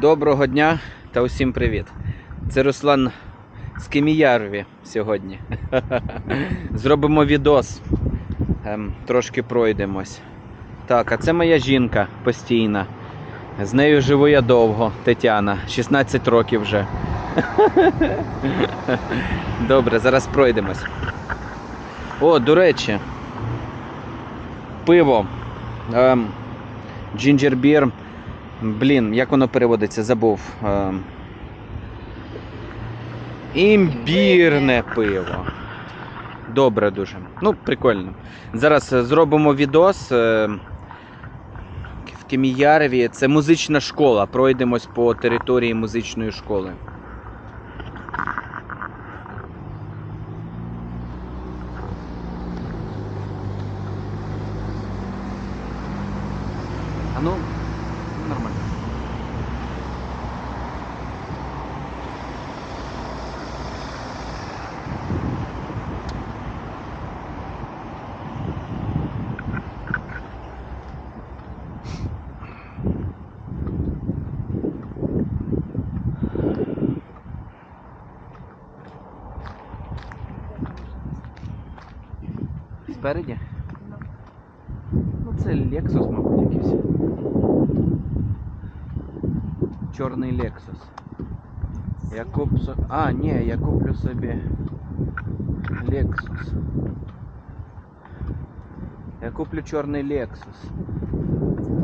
Доброго дня та усім привіт. Це Руслан з Кеміярві сьогодні. Зробимо відос. Ем, трошки пройдемось. Так, а це моя жінка постійна. З нею живу я довго, Тетяна, 16 років вже. Добре, зараз пройдемось. О, до речі, пиво. Ем, джинджербір. Блін, як воно переводиться, забув. Ем, Імбірне пиво. Добре дуже. Ну, прикольно. Зараз е, зробимо відос. е, В Кеміяреві. Це музична школа. Пройдемось по території музичної школи. Спереді? Ну, це Lexus, мабуть, якийсь. Чорний Lexus. Я куплю. А, ні, я куплю собі Lexus. Я куплю чорний Lexus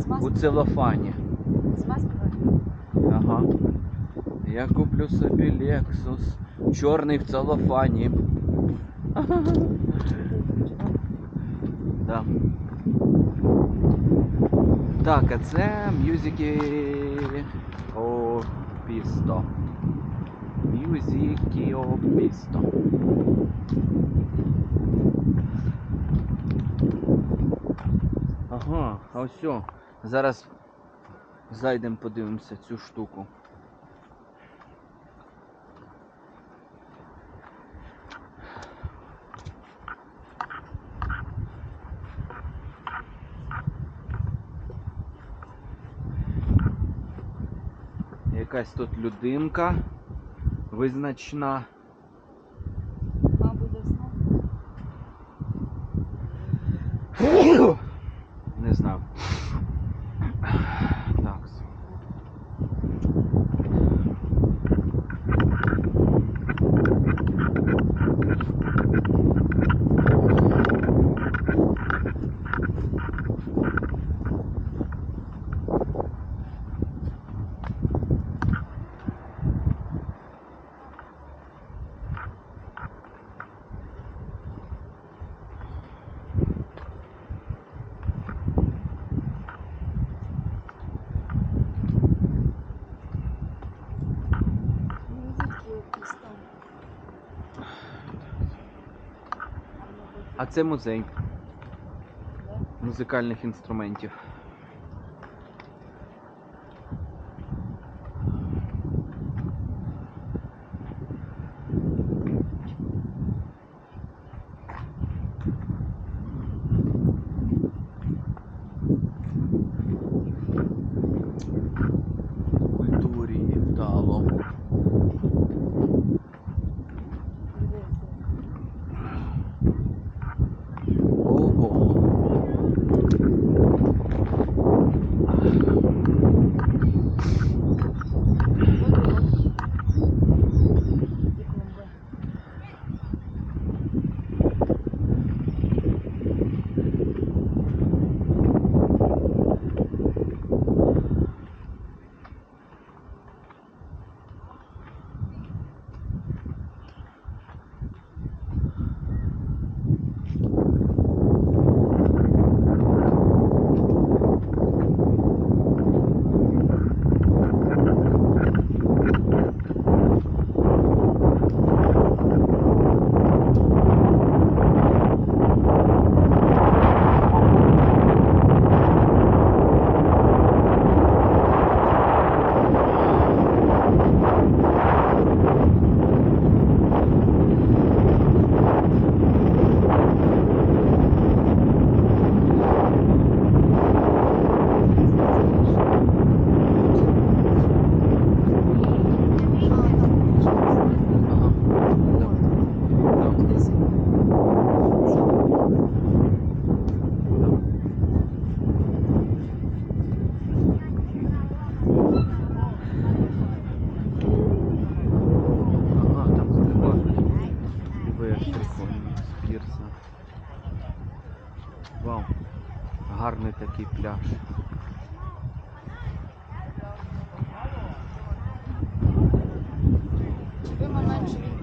З у маскою? целофані. З маскою? Ага. Я куплю собі Lexus. Чорний в целофані. Да. Так, а це мюзики Опісто. Мюзики Опісто. Ага, а ось. Зараз зайдемо подивимося цю штуку. Якась тут людинка визначна. Мабуть, заснув. Не знав. Так. Музики якісь там. А це музей музикальних інструментів.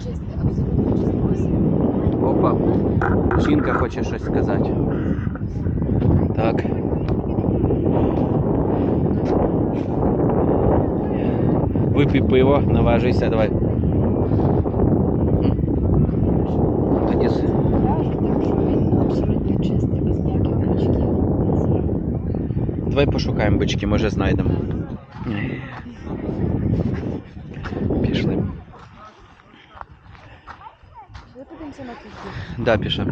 Чистий басейн? Опа. Жінка хоче щось сказати. Так. Випій пиво, наважуйся, давай. Давай пошукаємо бички, може знайдемо. Пішли. Ви подивимося на кілька. Да, пішли.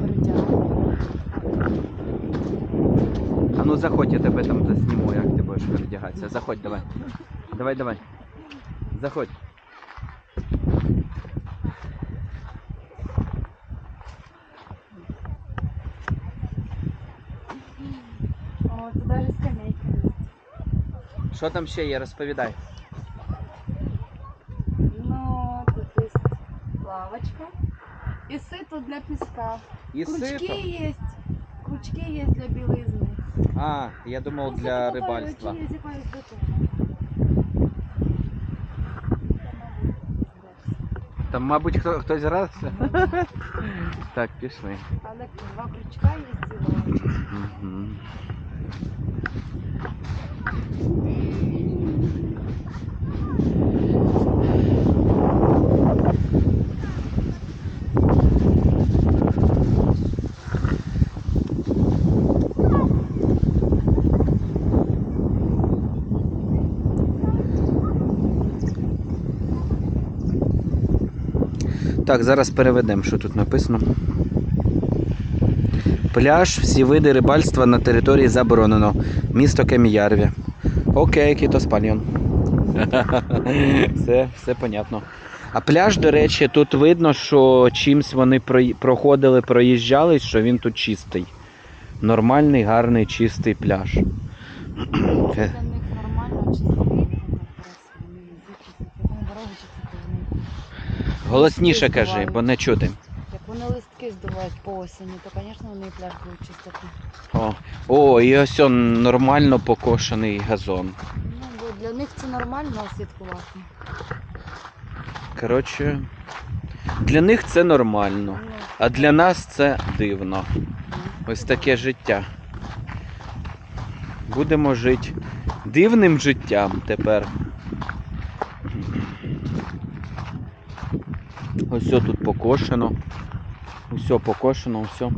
Перетягнемо. А ну заходь, я тебе там засніму, як ти будеш передягатися. Заходь, давай. Давай, давай. Заходь. Що там ще є, розповідай. Ну, тут є лавочка. І сито для піска. І Крючки сито. є. Крючки є для білизни. А, я думав Ну, для сито рибальства. Чи є якоїсь до того. Там, мабуть, хто, хтось раз. Так, пішли. Але два крючка є і лавочка. Мгм. Так, зараз переведемо, що тут написано. Пляж, всі види рибальства на території заборонено. Місто Кеміярві. Окей, Кітос Пальйон. Все, все понятно. А пляж, до речі, тут видно, що чимсь вони проходили, проїжджали, що він тут чистий. Нормальний, гарний, чистий пляж. Е. Голосніше кажи, бо не чути. Здувають по осені, то, звісно, вони і пляж будуть чистити. О, о і ось он нормально покошений газон. Ну, бо для них це нормально слідкувати. Коротше, для них це нормально, Ну, а для нас це дивно. ну, Ось таке життя. Будемо жити дивним життям тепер. Ось все тут покошено. Усе покошено, все.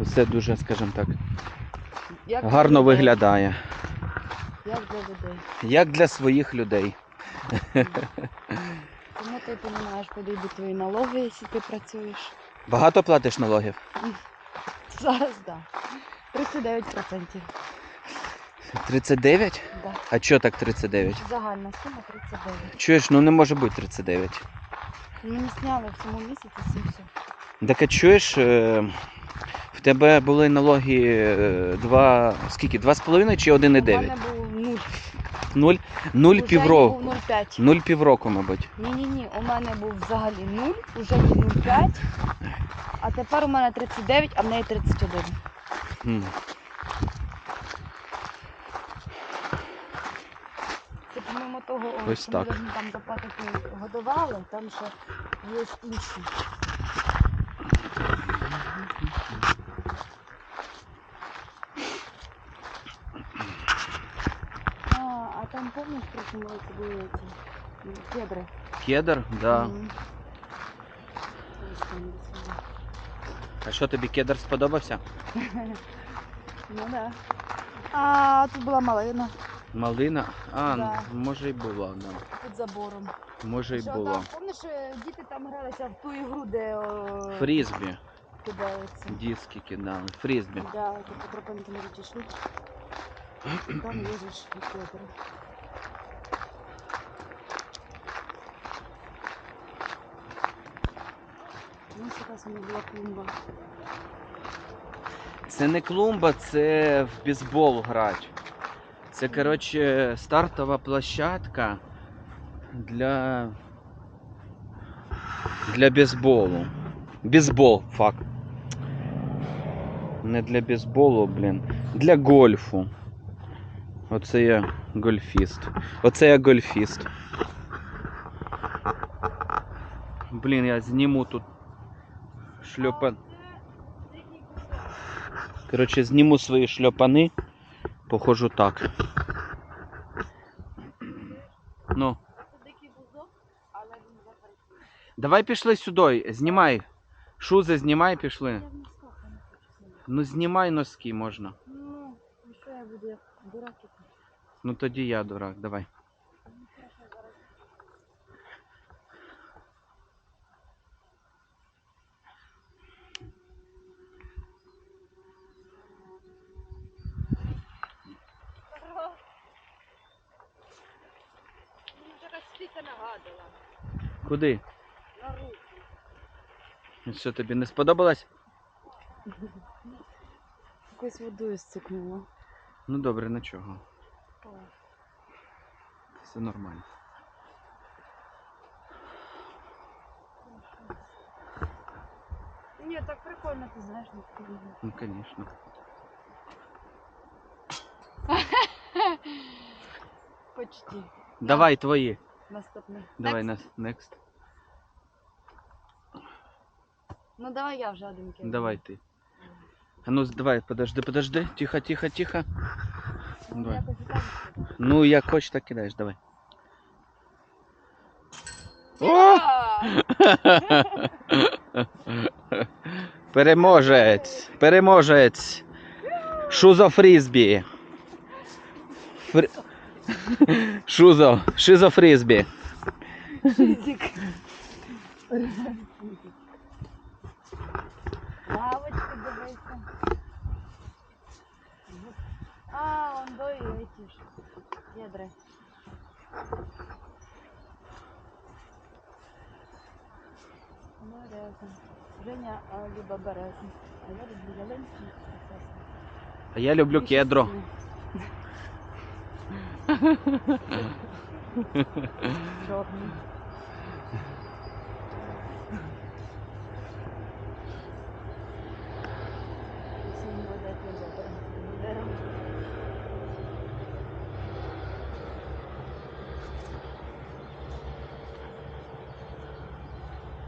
Все дуже, скажімо так, Як для гарно людей. виглядає. Як для людей. Як для своїх людей. Тому ти розумієш, куди йдуть твої налоги, якщо ти працюєш. Багато платиш налогів? Зараз так. Да. 39%. 39? Да. А чого так 39? Загальна сума 39. Чуєш, ну не може бути 39. Мені сняли в цьому місяці це все. Так а чуєш, е, в тебе були налоги е, два. Скільки? Два з половиною чи У мене був нуль. Нуль? Нуль Уже півроку. був 0,5. Нуль півроку, мабуть. Ні-ні-ні, у мене був взагалі 0, уже є 0,5, а тепер у мене 39, а в неї 31. М. Це помимо того, Ось що ми там заплатити годували, там ще є інші. А, а там кедри? Кедр? Да. Вони. А що тобі кедр сподобався? Ну да. А тут була малина Малина? А, Да. може й була, да. під забором. Може й там, помниш, е, діти там гралися в ту ігру, де о, Фрізбі. кидаються. Диски кидали. Фрізбі. Да, ти по тропинки можуть йшли. Там їздиш і кедри. Ну, зараз у мене була клумба. Це не клумба, це в бейсбол грати. Це, коротше, стартова площадка Для. Для бейсболу. Бейсбол, фак. Не для бейсболу, блін. Для гольфу. Оце я гольфіст. Оце я гольфіст. Блін, я зніму тут шльопан. Коротше, зніму свої шльопани. Походжу так. Ну. Давай пішли сюди, знімай. Шузи знімай, пішли. Ну знімай носки можна. Ну, що я буду як дурак? Ну тоді я дурак, давай. Стільки. Куди? На руку. Ну Що тобі не сподобалось? Якоюсь водою стикнула. Ну добре, нічого. Все нормально. Ні, так прикольно, ти знаєш, не скажу. Ну, звісно. Почти. Давай твої. Наступний. Давай Next. нас next. Ну давай я вже один кину. Давай ти. А ну давай, подожди, подожди. Тихо, тихо, тихо. Ну, давай. Ну, як хочеш, так кидаєш, давай. О! Переможець! Переможець! Шузо фрізбі. Фр... Шузо, шизо фрізбі. Фізик. Лавочка, дивися. А, он до і эти ж. Ядра. Береза. Женя а, любить березу. А я люблю ялинку. А я люблю кедро. Чорний.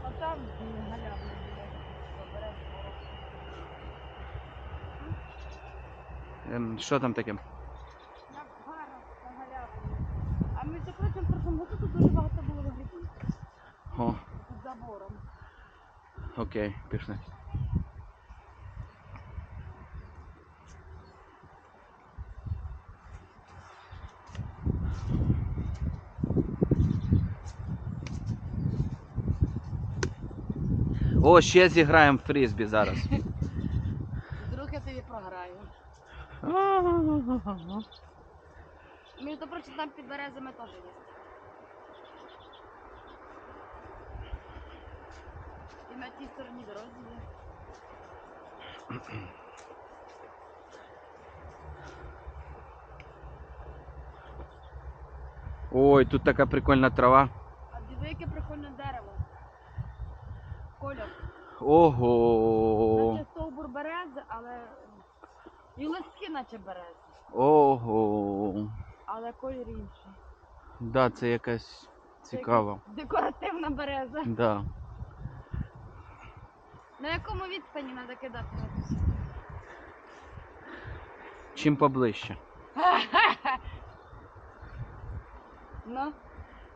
Буде там м, буде. Ем, Що там таке? Як гарно, та галявина. А між прочим, в прошлому году тут дуже багато було грибів О, під забором. Окей, пішли. О, ще зіграємо в фрізбі зараз. Вдруг я тобі програю. Між прочим, там під березами теж є. На тій стороні дорозі є. Ой, тут така прикольна трава. А диви, яке прикольне дерево. Кольор. Ого. Наче стовбур берези, але і листки наче берези. Ого. Але колір інший. Да, це якась цікава. Декоративна береза. Да. На якому відстані треба кидати Чим поближче. Ну,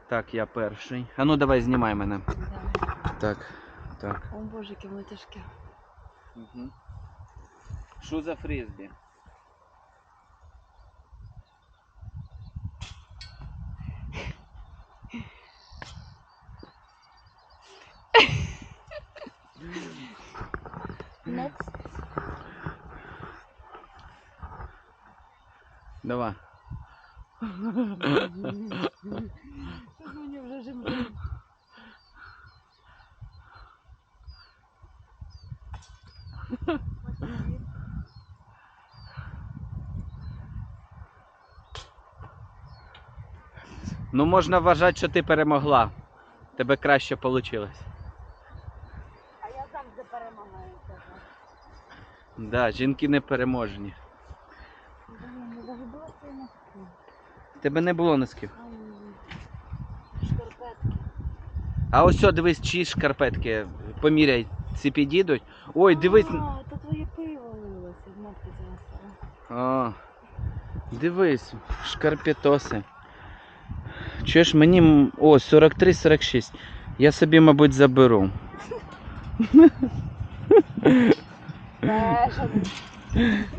Так, я перший. А ну давай знімай мене. Так, так. О боже, яке воно тяжке. Угу. Що за фрізбі? Давай. Мені вже жим Ну, можна вважати, що ти перемогла. Тебе краще вийшло. А я завжди перемагаю тебе. Да, жінки не переможні. Блін, я загубила свої носки. Тебе не було носків. Шкарпетки. А ось о, дивись, чиї шкарпетки. Поміряй, ці підійдуть. Ой, дивись. А, то твоє пиво лилося, в ногти занесла. Дивись, шкарпетоси. Чуєш, мені. О, 43-46. Я собі, мабуть, заберу.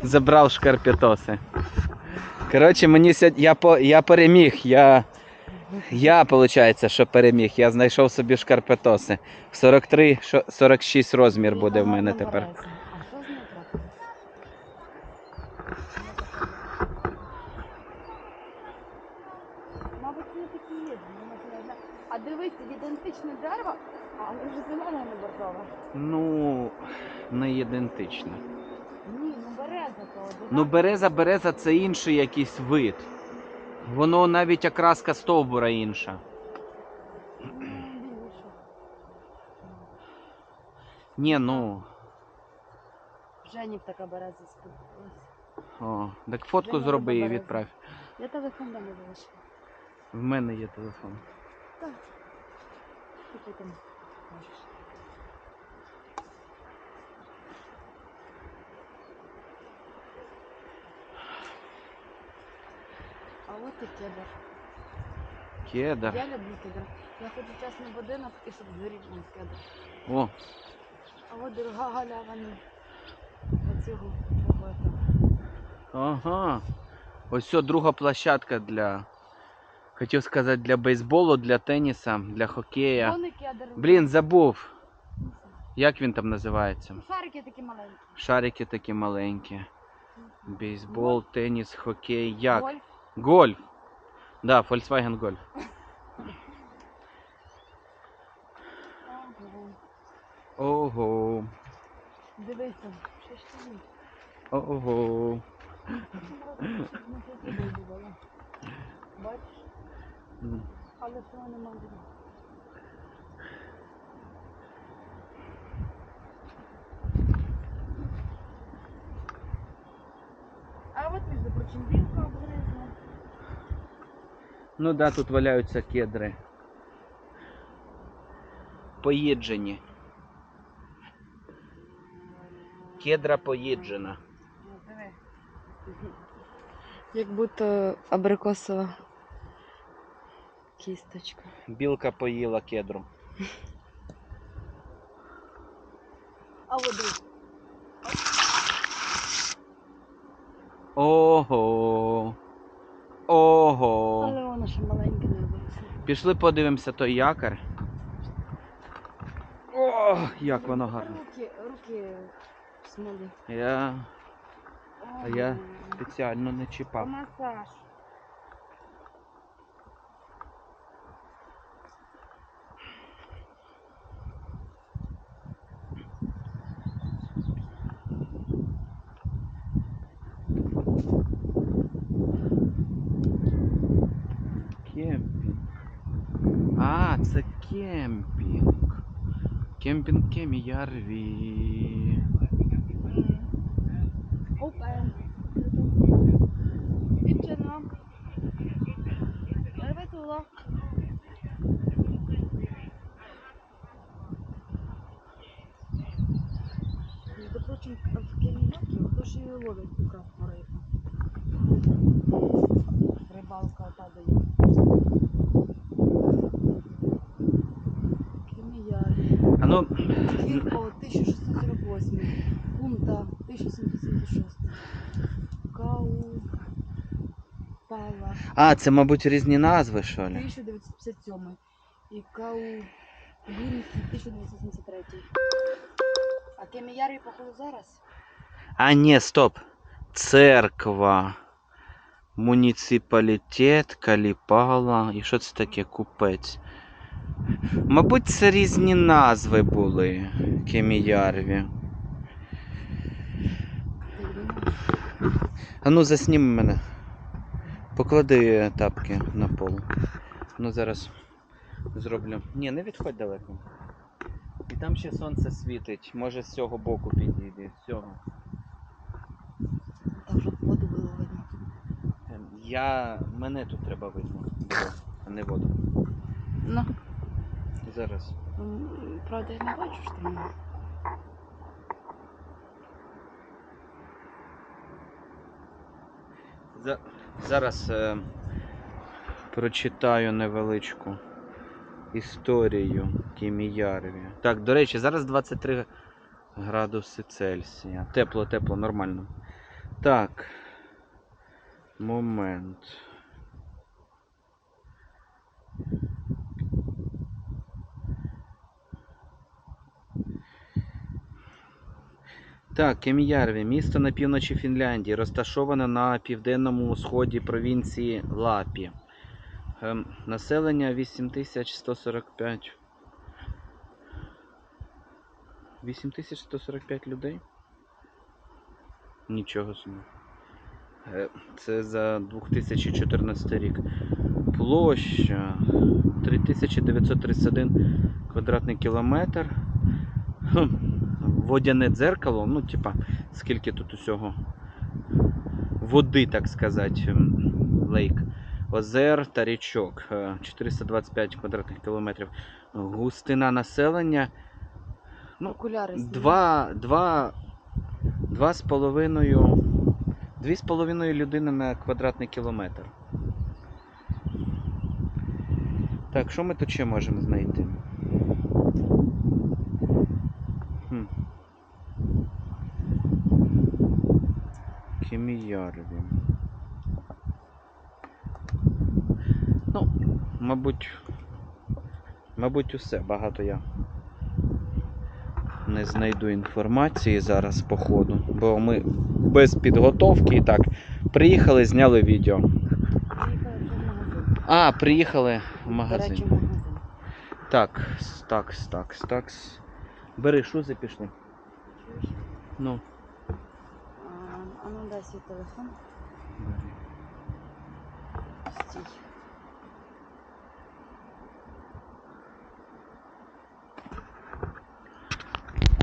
Забрав шкарпетоси. Коротше, мені сьогодні. Я, по... я переміг. Я. Я, виходить, що переміг. Я знайшов собі шкарпетоси. 43-46 розмір буде в мене тепер. А? Мабуть, не такі є. А дивись, ідентичне дерево, але вже зелене не бордове. Ну, не ідентично. Ні, ну береза то одна. Ну, береза, береза це інший якийсь вид. Воно навіть окраска стовбура інша. Ні, ну. Жені б така береза. О, так фотку Женя зроби і відправ. Я телефон дома залишила. В мене є телефон. Так. Ти там кажеш? А от і кедр. Кедар. Я люблю кедр. Я хочу чесний будинок і щоб дворі був кедр. О, А от дорога галявина оцього робота. ага. Ось це друга площадка для. Хотів сказати для бейсболу, для теніса, для хокея. Вони кедр. Блін, забув. Як він там називається? Шарики такі маленькі. Шарики такі маленькі. Бейсбол, теніс, хокей. Як? Гольф. Гольф. Да, Volkswagen Golf. Ого. Дивися, що ж тобі? Ого. Бачиш, але цього нема буде. А от, між прочим, білка обгризла. Ну да, тут валяються кедри. Поїджені. Кедра поїджена. Як будто абрикосова кісточка. Білка поїла кедру. А от диви. Ого. Ого. Але воно ще маленьке не виросло. Пішли подивимося той якар. О, як воно гарно. Руки, руки смолі. Я я спеціально не чіпав. Масаж. Кемпінг. А, це кемпінг. Кемпінг Кеміярві. Опен. Дівчина. Рветула. Между прочим, в Кемінякі хто ж її ловить ту а, це, мабуть, різні назви, що ли? 1957 і Кау Гурівський 1973. А Кеміярі, походу, зараз? А, ні, стоп. Церква. Муніципалітет, Каліпала. І що це таке? Купець. Мабуть, це різні назви були Кеміярві. А ну засніми мене. Поклади тапки на пол. Ну зараз зроблю. Ні, не відходь далеко. І там ще сонце світить. Може з цього боку підійде. З цього. Там вже воду було видно. Ем, Я. Мене тут треба видно. Було, а не воду. Ну, Зараз. правда, я не бачу, що там. Зараз е... прочитаю невеличку історію Кіміяреві. Так, до речі, зараз 23 градуси Цельсія. Тепло, тепло, нормально. Так. Момент. Так, Кеміярві, місто на півночі Фінляндії, розташоване на південному сході провінції Лапі. Ем, населення 8145. 8145 людей? Нічого собі. Е, Це за 2014 рік. Площа 3931 квадратний кілометр. Водяне дзеркало, ну, типа, скільки тут усього води, так сказати, лейк. Озер та річок. Е, 425 квадратних кілометрів. Густина населення. Ну, Окуляри. Два, два, два з половиною, дві з половиною людини на квадратний кілометр. Так, що ми тут ще можемо знайти? Кіміярві. Ну, мабуть, мабуть, усе. Багато я не знайду інформації зараз по ходу, бо ми без підготовки і так. Приїхали, зняли відео. А, приїхали в магазин. Так, так, так, так. Бери шузи, пішли. Ну. Свій телефон. Стій.